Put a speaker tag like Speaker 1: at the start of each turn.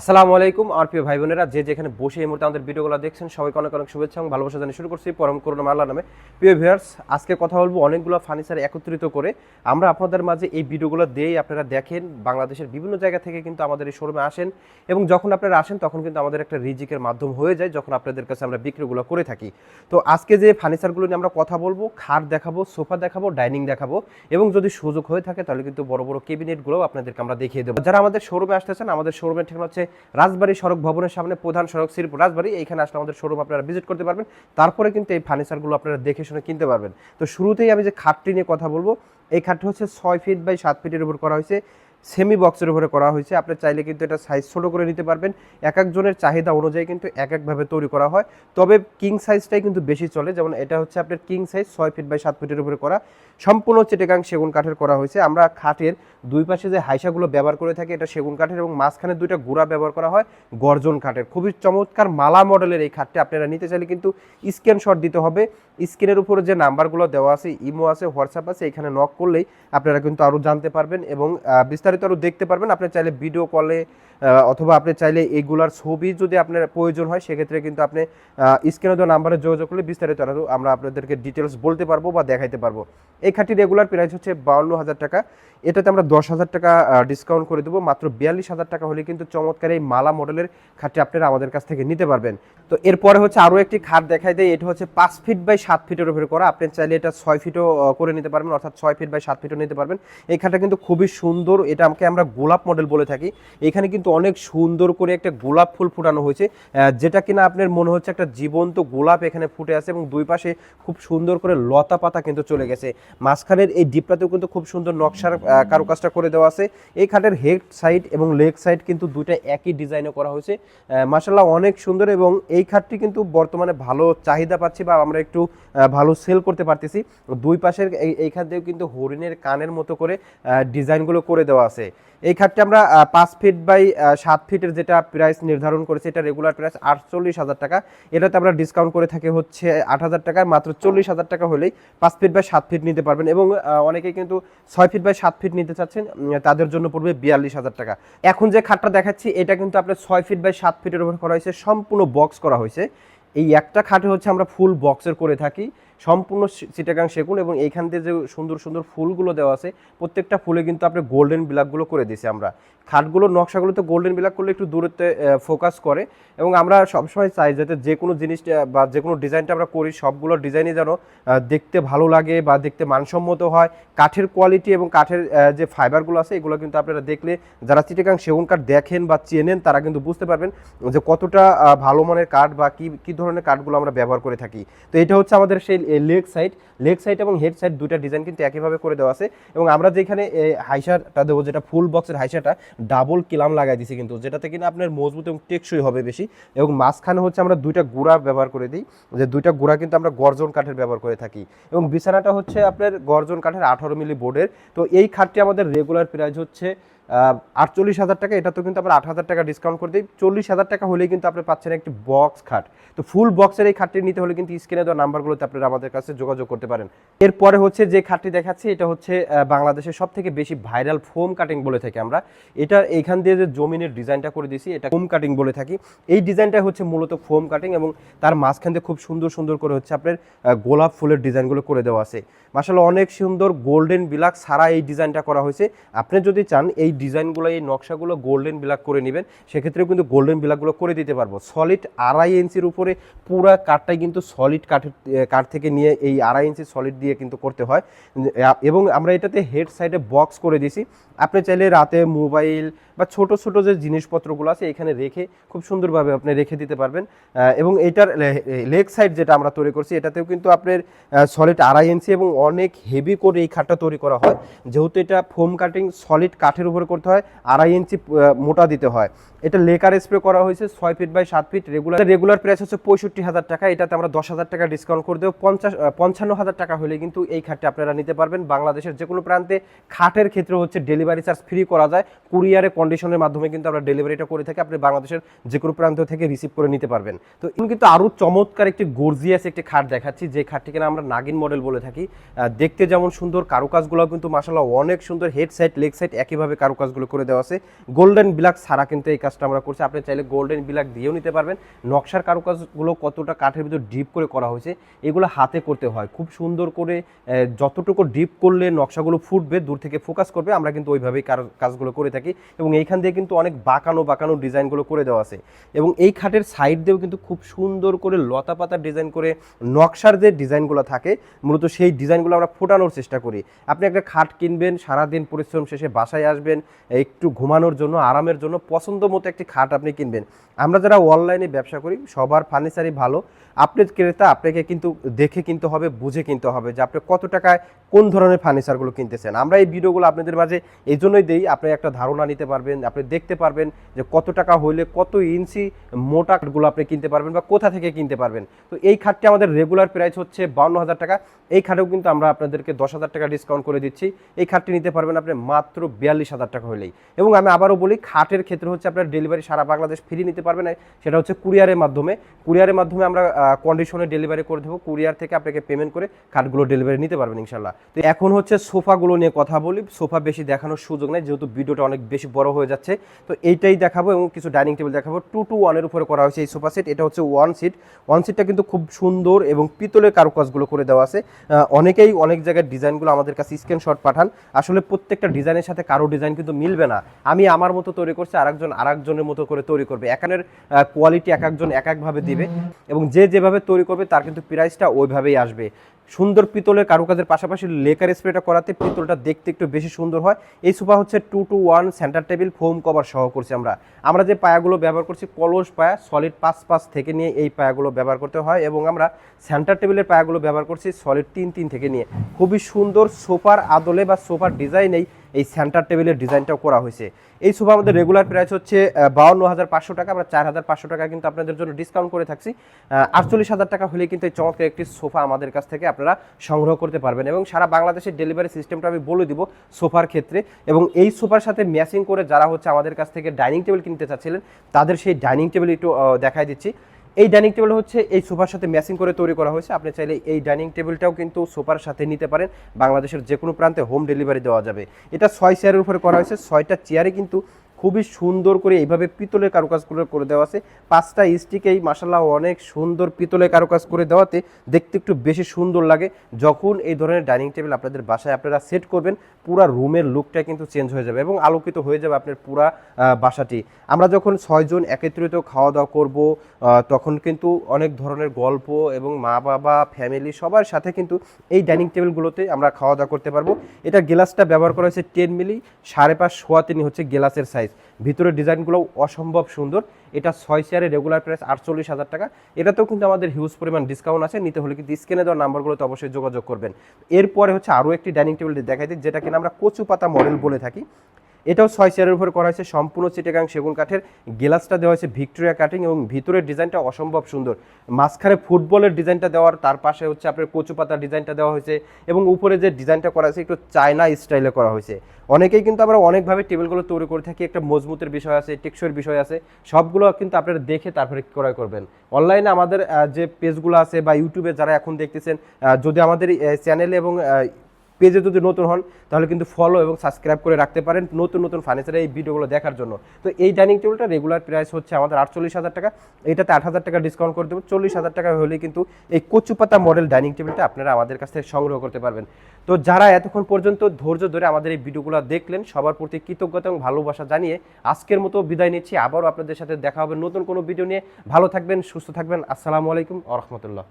Speaker 1: আসসালামু আলাইকুম আর প্রিয় ভাই বোনেরা, যে যেখানে বসে এই মুহূর্তে আমাদের ভিডিওগুলো দেখছেন, সবাইকে অনেক অনেক শুভেচ্ছা এবং ভালোবাসা জানিয়ে শুরু করছি পরম করুণা আল্লাহ নামে। প্রিয় ভিউয়ার্স আজকে কথা বলব অনেকগুলো ফার্নিচার একত্রিত করে। আমরা আপনাদের মাঝে এই ভিডিওগুলো দিয়েই আপনারা দেখেন, বাংলাদেশের বিভিন্ন জায়গা থেকে কিন্তু আমাদের এই শোরুমে আসেন এবং যখন আপনারা আসেন, তখন কিন্তু আমাদের একটা রিজিকের মাধ্যম হয়ে যায় যখন আপনাদের কাছে আমরা বিক্রিগুলো করে থাকি। তো আজকে যে ফার্নিচারগুলো নিয়ে আমরা কথা বলব, খাট দেখাবো, সোফা দেখাবো ডাইনিং দেখাবো এবং যদি সুযোগ হয়ে থাকে, তাহলে কিন্তু বড় বড় কেবিনেটগুলো আপনাদেরকে আমরা দেখিয়ে দেবো। যারা আমাদের শোরুমে আসতেছেন, আমাদের শোরুমের ঠিকানা হচ্ছে রাজবাড়ী সড়ক ভবনের সামনে প্রধান সড়ক শিল্প রাজবাড়ি। এখানে আসলে আমাদের শোরুম আপনারা ভিজিট করতে পারবেন। তারপরে কিন্তু এই ফার্নিচারগুলো আপনারা দেখে শুনে কিনতে পারবেন। তো শুরুতেই আমি যে খাটটি নিয়ে কথা বলব, এই খাটটি হচ্ছে ছয় ফিট বাই সাত ফিটের উপর করা হয়েছে। সেমি বক্সের উপরে করা হয়েছে। আপনি চাইলে কিন্তু এটা সাইজ ছোটো করে নিতে পারবেন। এক একজনের চাহিদা অনুযায়ী কিন্তু এক একভাবে তৈরি করা হয়। তবে কিং সাইজটাই কিন্তু বেশি চলে। যেমন এটা হচ্ছে আপনার কিং সাইজ ছয় ফিট বাই সাত ফিটের উপরে করা। সম্পূর্ণ চেটেগাং সেগুন কাঠের করা হয়েছে। আমরা খাটের দুই পাশে যে হাইসাগুলো ব্যবহার করে থাকি, এটা সেগুন কাঠের এবং মাঝখানে দুইটা গুঁড়া ব্যবহার করা হয় গর্জন কাঠের। খুবই চমৎকার মালা মডেলের এই খাটটি আপনারা নিতে চাইলে কিন্তু স্ক্রিনশট দিতে হবে। স্ক্রিনের উপরে যে নাম্বারগুলো দেওয়া আছে ইমো আছে হোয়াটসঅ্যাপ আছে, এখানে নক করলেই আপনারা কিন্তু আরও জানতে পারবেন এবং বিস্তারিত আরও দেখতে পারবেন। আপনি চাইলে ভিডিও কলে অথবা আপনি চাইলে এইগুলার ছবি যদি আপনার প্রয়োজন হয়, সেক্ষেত্রে কিন্তু আপনি স্ক্রিনে দেওয়া নাম্বারে যোগাযোগ করলে বিস্তারিত আমরা আপনাদেরকে ডিটেলস বলতে পারব বা দেখাইতে পারব। এই খাটটি রেগুলার প্রাইস হচ্ছে বাউন্ন হাজার টাকা। এটাতে আমরা দশ হাজার টাকা ডিসকাউন্ট করে দেবো। মাত্র বিয়াল্লিশ হাজার টাকা হলে কিন্তু চমৎকার এই মালা মডেলের খাটটি আপনারা আমাদের কাছ থেকে নিতে পারবেন। তো এরপরে হচ্ছে আরও একটি খাট দেখাই দেয় এটা হচ্ছে পাঁচ ফিট বাই সাত ফিটের উপরে করা। আপনি চাইলে এটা ছয় ফিটও করে নিতে পারবেন, অর্থাৎ ছয় ফিট বাই সাত ফিটও নিতে পারবেন। এই খাটটা কিন্তু খুবই সুন্দর। এটা আমাকে আমরা গোলাপ মডেল বলে থাকি। এখানে কিন্তু অনেক সুন্দর করে একটা গোলাপ ফুল ফুটানো হয়েছে যেটা কিনা আপনার মনে হচ্ছে একটা জীবন্ত গোলাপ এখানে ফুটে আছে এবং দুই পাশে খুব সুন্দর করে লতা পাতা কিন্তু চলে গেছে। মাঝখানের এই ডিপটাতেও কিন্তু খুব সুন্দর নকশার কারুকাজটা করে দেওয়া আছে। এই খাটের হেড সাইড এবং লেগ সাইড কিন্তু দুইটা একই ডিজাইনে করা হয়েছে। মাসাল্লাহ অনেক সুন্দর এবং এই খাটটি কিন্তু বর্তমানে ভালো চাহিদা পাচ্ছি বা আমরা একটু ভালো সেল করতে পারতেছি। দুই পাশের এই এই খাট দিয়েও কিন্তু হরিণের কানের মতো করে ডিজাইনগুলো করে দেওয়া আছে। এই খাটটি আমরা পাঁচ ফিট বাই সাত ফিটের যেটা প্রাইস নির্ধারণ করেছে এটা রেগুলার প্রাইস আটচল্লিশ হাজার টাকা। এটাতে আমরা ডিসকাউন্ট করে থাকি হচ্ছে আট হাজার টাকায় মাত্র চল্লিশ হাজার টাকা হলেই পাঁচ ফিট বাই সাত ফিট নিতে পারবেন। এবং আহ, অনেকেই কিন্তু ছয় ফিট বাই সাত ফিট নিতে চাচ্ছেন তাদের জন্য পড়বে বিয়াল্লিশ হাজার টাকা। এখন যে খাটটা দেখাচ্ছি এটা কিন্তু আপনার ছয় ফিট বাই সাত ফিটের উপর করা হয়েছে সম্পূর্ণ বক্স করা হয়েছে। এই একটা খাটে হচ্ছে আমরা ফুল বক্সের করে থাকি। সম্পূর্ণ চিটাগাং সেগুন এবং এইখান দিয়ে যে সুন্দর সুন্দর ফুলগুলো দেওয়া আছে, প্রত্যেকটা ফুলে কিন্তু আপনি গোল্ডেন ব্ল্যাকগুলো করে দিয়েছি আমরা। খাটগুলোর নকশাগুলোতে গোল্ডেন ব্ল্যাক করলে একটু দূরত্বে ফোকাস করে এবং আমরা সবসময় চাই যাতে যে কোনো জিনিসটা বা যে কোনো ডিজাইনটা আমরা করি, সবগুলো ডিজাইনই যেন দেখতে ভালো লাগে বা দেখতে মানসম্মত হয়। কাঠের কোয়ালিটি এবং কাঠের যে ফাইবারগুলো আছে, এগুলো কিন্তু আপনারা দেখলে যারা চিটাগাং সেগুন কাঠ দেখেন বা চেনেন, তারা কিন্তু বুঝতে পারবেন যে কতটা ভালো মানের কাঠ বা কি কি ধরনের কাঠগুলো আমরা ব্যবহার করে থাকি। তো এটা হচ্ছে আমাদের সেই লেগ সাইড লেগ সাইড এবং হেড সাইড দুটা ডিজাইন কিন্তু একইভাবে করে দেওয়া আছে। এবং আমরা যেখানে হাইসারটা দেবো, যেটা ফুল বক্সের হাইসাটা ডাবল কিলাম লাগাই দিছি কিন্তু, যেটাতে কিনা আপনার মজবুত এবং টেকসই হবে বেশি। এবং মাঝখানে হচ্ছে আমরা দুইটা গুঁড়া ব্যবহার করে দিই, যে দুইটা গুঁড়া কিন্তু আমরা গর্জন কাঠের ব্যবহার করে থাকি। এবং বিছানাটা হচ্ছে আপনার গর্জন কাঠের আঠারো মিলি বোর্ডের। তো এই খাটটি আমাদের রেগুলার প্রাইস হচ্ছে আটচল্লিশ হাজার টাকা, এটা তো কিন্তু আমরা আট হাজার টাকা ডিসকাউন্ট করে দিই। চল্লিশ হাজার টাকা হলেই কিন্তু আপনি পাচ্ছেন একটি বক্স খাট। তো ফুল বক্সের এই খাটটি নিতে হলে কিন্তু স্ক্রিনে দেওয়া নাম্বারগুলোতে আপনারা আমাদের কাছে যোগাযোগ করতে পারেন। এরপরে হচ্ছে যে খাটটি দেখাচ্ছি, এটা হচ্ছে বাংলাদেশের সব থেকে বেশি ভাইরাল ফোম কাটিং বলে থাকি আমরা। এটা এখান দিয়ে যে জমিনের ডিজাইনটা করে দিয়েছি, এটা ফোম কাটিং বলে থাকি। এই ডিজাইনটা হচ্ছে মূলত ফোম কাটিং এবং তার মাঝখান দিয়ে খুব সুন্দর সুন্দর করে হচ্ছে আপনার গোলাপ ফুলের ডিজাইনগুলো করে দেওয়া আছে। মাসাল অনেক সুন্দর গোল্ডেন বিলাক সারা এই ডিজাইনটা করা হয়েছে। আপনি যদি চান, এই ডিজাইনগুলো, এই নকশাগুলো গোল্ডেন বিলাক করে নেবেন। সেক্ষেত্রেও কিন্তু গোল্ডেন বিলাকগুলো করে দিতে পারব। সলিড আড়াই ইঞ্চির উপরে পুরা কাঠটাই কিন্তু সলিড কাঠের কাঠ থেকে নিয়ে এই আড়াই ইঞ্চি সলিড দিয়ে কিন্তু করতে হয়। এবং আমরা এটাতে হেড সাইডে বক্স করে দিছি আপনি চাইলে রাতে মোবাইল বা ছোট ছোট যে জিনিসপত্রগুলো আছে, এখানে রেখে খুব সুন্দরভাবে আপনি রেখে দিতে পারবেন। এবং এটার লেগ সাইড যেটা আমরা তৈরি করছি, এটাতেও কিন্তু আপনার সলিড আড়াই ইঞ্চি এবং অনেক হেভি করে এই খাটটা তৈরি করা হয়। যেহেতু এটা ফোম কাটিং সলিড কাঠের উপরে করতে হয়, আড়াই ইঞ্চি মোটা দিতে হয়। এটা লেকার স্প্রে করা হয়েছে, ছয় ফিট বাই সাত ফিট রেগুলার রেগুলার প্রাইস হচ্ছে পঁয়ষট্টি হাজার টাকা। এটাতে আমরা দশ হাজার টাকা ডিসকাউন্ট করে দেবো। পঞ্চাশ পঞ্চান্ন হাজার টাকা হলে কিন্তু এই খাটটি আপনারা নিতে পারবেন। বাংলাদেশের যে কোনো প্রান্তে খাটের ক্ষেত্রে হচ্ছে ডেলিভারি চার্জ ফ্রি করা যায়। কুরিয়ারে কন্ডিশনের মাধ্যমে কিন্তু আমরা ডেলিভারিটা করে থাকি। আপনি বাংলাদেশের যে কোনো প্রান্ত থেকে রিসিভ করে নিতে পারবেন। তো কিন্তু আরও চমৎকার একটি গর্জিয়াস একটি খাট দেখাচ্ছি, যে খাটটিকে আমরা নাগিন মডেল বলে থাকি। দেখতে যেমন সুন্দর, কারুকাজগুলো কিন্তু মাসাল্লাহ অনেক সুন্দর হেড সাইড লেগ সাইড একইভাবে কারু কারুকাজগুলো করে দেওয়া আছে। গোল্ডেন ব্ল্যাক ছাড়া কিন্তু এই কাজটা আমরা করছি। আপনি চাইলে গোল্ডেন ব্ল্যাক দিয়েও নিতে পারবেন। নকশার কারুকাজগুলো কতটা কাঠের ভিতর ডিপ করে করা হয়েছে, এগুলো হাতে করতে হয়। খুব সুন্দর করে যতটুকু ডিপ করলে নকশাগুলো ফুটবে, দূর থেকে ফোকাস করবে, আমরা কিন্তু ওইভাবেই কাজগুলো করে থাকি। এবং এইখান দিয়ে কিন্তু অনেক বাঁকানো বাঁকানো ডিজাইনগুলো করে দেওয়া আছে। এবং এই খাটের সাইড দিয়েও কিন্তু খুব সুন্দর করে লতা পাতা ডিজাইন করে নকশার যে ডিজাইনগুলো থাকে, মূলত সেই ডিজাইনগুলো আমরা ফোটানোর চেষ্টা করি। আপনি একটা খাট কিনবেন, সারাদিন পরিশ্রম শেষে বাসায় আসবেন একটু ঘুমানোর জন্য, আরামের জন্য পছন্দ মতো একটি খাট আপনি কিনবেন। আমরা যারা অনলাইনে ব্যবসা করি, সবার ফার্নিচারই ভালো। আপনি ক্রেতা আপনাকে কিন্তু দেখে কিনতে হবে, বুঝে কিনতে হবে যে আপনি কত টাকায় কোন ধরনের ফার্নিচারগুলো কিনতেছেন। আমরা এই ভিডিওগুলো আপনাদের মাঝে এই জন্যই দিই, আপনি একটা ধারণা নিতে পারবেন, আপনি দেখতে পারবেন যে কত টাকা হইলে কত ইঞ্চি মোটা কাঠগুলো আপনি কিনতে পারবেন বা কোথা থেকে কিনতে পারবেন। তো এই খাটটি আমাদের রেগুলার প্রাইস হচ্ছে বাউন্ন হাজার টাকা। এই খাটেও কিন্তু আমরা আপনাদেরকে দশ হাজার টাকা ডিসকাউন্ট করে দিচ্ছি। এই খাটটি নিতে পারবেন আপনি মাত্র বিয়াল্লিশ হাজার টাকা হলেই এবং আমি আবারও বলি, খাটের ক্ষেত্রে হচ্ছে আপনার ডেলিভারি সারা বাংলাদেশ ফ্রি নিতে পারবেন সেটা হচ্ছে কুরিয়ারের মাধ্যমে। কুরিয়ারের মাধ্যমে আমরা কন্ডিশনে ডেলিভারি করে দেবো। কুরিয়ার থেকে আপনাকে পেমেন্ট করে খাটগুলো ডেলিভারি নিতে পারবেন ইনশাল্লাহ তো এখন হচ্ছে সোফাগুলো নিয়ে কথা বলি। সোফা বেশি দেখানোর সুযোগ নেই, যেহেতু ভিডিওটা অনেক বেশি বড় হয়ে যাচ্ছে। তো এইটাই দেখাবো এবং কিছু ডাইনিং টেবিল দেখাবো। টু টু ওয়ানের উপরে করা হয়েছে এই সোফা সেট এটা হচ্ছে ওয়ান সিট ওয়ান সিটটা কিন্তু খুব সুন্দর এবং পিতলের কারুকাজগুলো করে দেওয়া আছে। অনেকেই অনেক জায়গায় ডিজাইনগুলো আমাদের কাছে স্ক্রিনশট পাঠান। আসলে প্রত্যেকটা ডিজাইনের সাথে কারও ডিজাইন কিন্তু মিলবে না। আমি আমার মতো তৈরি করছি, আরেকজন আরেকজনের মতো করে তৈরি করবে। এখানের কোয়ালিটি এক একজন এক একভাবে দিবে। এবং যে যেভাবে তৈরি করবে, তার কিন্তু প্রাইসটা ওইভাবেই আসবে। সুন্দর পিতলের কারুকাজের পাশাপাশি লেকার স্প্রেটা করাতে পিতলটা দেখতে একটু বেশি সুন্দর হয়। এই সোফা হচ্ছে two two one centre table foam cover সহ করছি আমরা। আমরা যে পায়াগুলো ব্যবহার করছি, কলস পায়া সলিড পাঁচ পাঁচ থেকে নিয়ে এই পায়াগুলো ব্যবহার করতে হয় এবং আমরা সেন্টার টেবিলের পায়াগুলো ব্যবহার করছি সলিড তিন তিন থেকে নিয়ে। খুবই সুন্দর সোফার আদলে বা সোফার ডিজাইনেই এই সেন্টার টেবিলের ডিজাইনটাও করা হয়েছে। এই সোফা আমাদের রেগুলার প্রাইস হচ্ছে বাউন্ন হাজার পাঁচশো টাকা। আমরা চার হাজার পাঁচশো টাকা কিন্তু আপনাদের জন্য ডিসকাউন্ট করে থাকছি। আটচল্লিশ হাজার টাকা হলে কিন্তু এই চমৎকার একটি সোফা আমাদের কাছ থেকে আপনারা সংগ্রহ করতে পারবেন এবং সারা বাংলাদেশের ডেলিভারি সিস্টেমটা আমি বলে দিব সোফার ক্ষেত্রে। এবং এই সোফার সাথে ম্যাচিং করে যারা হচ্ছে আমাদের কাছ থেকে ডাইনিং টেবিল কিনতে চাচ্ছিলেন, তাদের সেই ডাইনিং টেবিল একটু দেখাই দিচ্ছি। এই ডাইনিং টেবিল হচ্ছে এই সোফার সাথে ম্যাচিং করে তৈরি করা হয়েছে। আপনি চাইলে এই ডাইনিং টেবিলটাও কিন্তু সোফার সাথে নিতে পারেন। বাংলাদেশের যে কোনো প্রান্তে হোম ডেলিভারি দেওয়া যাবে। এটা ছয় চেয়ারের উপরে করা হয়েছে। ছয়টা চেয়ারে কিন্তু খুবই সুন্দর করে এইভাবে পিতলের কারুকাজগুলো করে দেওয়া আছে। পাঁচটা স্টিকেই মাসাল্লাহ অনেক সুন্দর পিতলের কারুকাজ করে দেওয়াতে দেখতে একটু বেশি সুন্দর লাগে। যখন এই ধরনের ডাইনিং টেবিল আপনাদের বাসায় আপনারা সেট করবেন, পুরা রুমের লুকটা কিন্তু চেঞ্জ হয়ে যাবে এবং আলোকিত হয়ে যাবে আপনার পুরা বাসাটি। আমরা যখন ছয়জন একত্রিত খাওয়া দাওয়া করব তখন কিন্তু অনেক ধরনের গল্প এবং মা, বাবা ফ্যামিলি সবার সাথে কিন্তু এই ডাইনিং টেবিলগুলোতে আমরা খাওয়া দাওয়া করতে পারব। এটা গ্লাসটা ব্যবহার করা হয়েছে টেন মিলি, সাড়ে পাঁচ সোয়া তিন হচ্ছে গ্লাসের সাইজ ভিতরের ডিজাইনগুলো অসম্ভব সুন্দর। এটা ছয় চেয়ারের রেগুলার প্রাইস আটচল্লিশ হাজার টাকা। এটাতেও কিন্তু আমাদের হিউজ পরিমাণ ডিসকাউন্ট আছে। নিতে হলে কিন্তু স্ক্রিনে দেওয়া নাম্বারগুলোতে অবশ্যই যোগাযোগ করবেন। এরপরে হচ্ছে আরও একটি ডাইনিং টেবিল দেখাই দিই যেটা কিনা আমরা কচু পাতা মডেল বলে থাকি। এটাও ছয় চেয়ারের উপর করা হয়েছে। সম্পূর্ণ চিটেগাং সেগুন কাঠের গ্লাসটা দেওয়া হয়েছে ভিক্টোরিয়া কাটিং এবং ভিতরের ডিজাইনটা অসম্ভব সুন্দর। মাঝখানে ফুটবলের ডিজাইনটা দেওয়ার, তার পাশে হচ্ছে আপনার কচু পাতার ডিজাইনটা দেওয়া হয়েছে এবং উপরে যে ডিজাইনটা করা হয়েছে, একটু চায়না স্টাইলে করা হয়েছে। অনেকেই কিন্তু আমরা অনেকভাবে টেবিলগুলো তৈরি করে থাকি, একটা মজবুতের বিষয় আছে টেকসইয়ের বিষয় আছে, সবগুলো কিন্তু আপনারা দেখে তারপরে ক্রয় করবেন। অনলাইনে আমাদের যে পেজগুলো আছে বা ইউটিউবে যারা এখন দেখতেছেন যদি আমাদের চ্যানেলে এবং পেজে যদি নতুন হন, তাহলে কিন্তু ফলো এবং সাবস্ক্রাইব করে রাখতে পারেন নতুন নতুন ফার্নিচারের এই ভিডিওগুলো দেখার জন্য। তো এই ডাইনিং টেবিলটা রেগুলার প্রাইস হচ্ছে আমাদের আটচল্লিশ হাজার টাকা। এটাতে আট হাজার টাকা ডিসকাউন্ট করে দেবো। চল্লিশ হাজার টাকা হলে কিন্তু এই কচুপাতা মডেল ডাইনিং টেবিলটা আপনারা আমাদের কাছ থেকে সংগ্রহ করতে পারবেন। তো যারা এতক্ষণ পর্যন্ত ধৈর্য ধরে আমাদের এই ভিডিওগুলো দেখলেন, সবার প্রতি কৃতজ্ঞতা এবং ভালোবাসা জানিয়ে আজকের মতো বিদায় নিচ্ছি। আবারও আপনাদের সাথে দেখা হবে নতুন কোনো ভিডিও নিয়ে। ভালো থাকবেন, সুস্থ থাকবেন। আসসালামু আলাইকুম আ রহমতুল্লাহ।